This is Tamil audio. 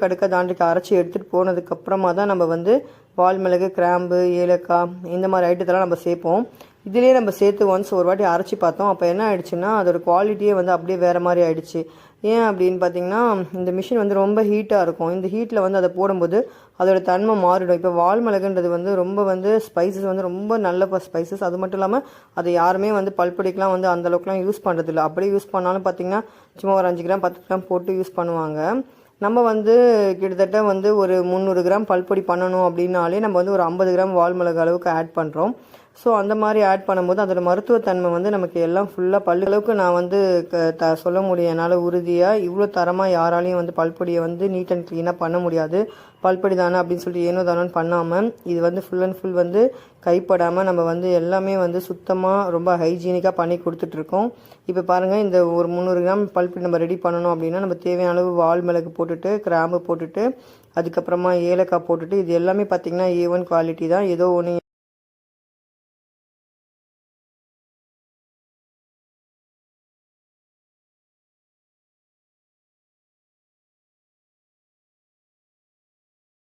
கடுக்க தாண்டிக்கு அரைச்சி எடுத்துகிட்டு போனதுக்கப்புறமா தான் நம்ம வந்து வால் மிளகு கிராம்பு ஏலக்காய் இந்த மாதிரி ஐட்டத்தெல்லாம் நம்ம சேர்ப்போம். இதுலேயே நம்ம சேர்த்து ஒன்ஸ் ஒரு வாட்டி அரைச்சி பார்த்தோம். அப்போ என்ன ஆயிடுச்சுன்னா அதோட குவாலிட்டியே வந்து அப்படியே வேறு மாதிரி ஆயிடுச்சு. ஏன் அப்படின்னு பார்த்தீங்கன்னா இந்த மிஷின் வந்து ரொம்ப ஹீட்டாக இருக்கும். இந்த ஹீட்டில் வந்து அதை போடும்போது அதோட தன்மை மாறிடும். இப்போ வால் மிளகுன்றது வந்து ரொம்ப வந்து ஸ்பைசஸ் வந்து ரொம்ப நல்ல ஸ்பைசஸ் அது மட்டும் இல்லாமல் அதை யாருமே வந்து பல்பொடிக்கெலாம் வந்து அந்தளவுக்குலாம் யூஸ் பண்ணுறதில்ல அப்படியே யூஸ் பண்ணாலும் பார்த்தீங்கன்னா சும்மா ஒரு அஞ்சு கிராம் பத்து கிராம் போட்டு யூஸ் பண்ணுவாங்க. நம்ம வந்து கிட்டத்தட்ட வந்து ஒரு முந்நூறு கிராம் பல்பொடி பண்ணணும் அப்படின்னாலே நம்ம வந்து ஒரு ஐம்பது கிராம் வால் மிளகு அளவுக்கு ஆட் பண்ணுறோம் ஸோ அந்த மாதிரி ஆட் பண்ணும்போது அதோட மருத்துவத்தன்மை வந்து நமக்கு எல்லாம் ஃபுல்லாக பல்லு அளவுக்கு நான் வந்து க- த சொல்ல முடியும். என்னால் உறுதியாக இவ்வளோ தரமாக யாராலையும் வந்து பல்பொடியை வந்து நீட் அண்ட் க்ளீனாக பண்ண முடியாது. பல்பொடி தானே அப்படின்னு சொல்லிட்டு ஏனோ தானோன்னு பண்ணாமல் இது வந்து ஃபுல் அண்ட் ஃபுல் வந்து கைப்படாமல் நம்ம வந்து எல்லாமே வந்து சுத்தமாக ரொம்ப ஹைஜீனிக்காக பண்ணி கொடுத்துட்ருக்கோம். இப்போ பாருங்கள் இந்த ஒரு முந்நூறு கிராம் பல்பொடி நம்ம ரெடி பண்ணணும் அப்படின்னா நம்ம தேவையான அளவு வால் மிளகு போட்டுட்டு கிராம்பு போட்டுட்டு அதுக்கப்புறமா ஏலக்காய் போட்டுட்டு இது எல்லாமே பார்த்திங்கன்னா ஏ ஒன் குவாலிட்டி தான். ஏதோ ஒன்று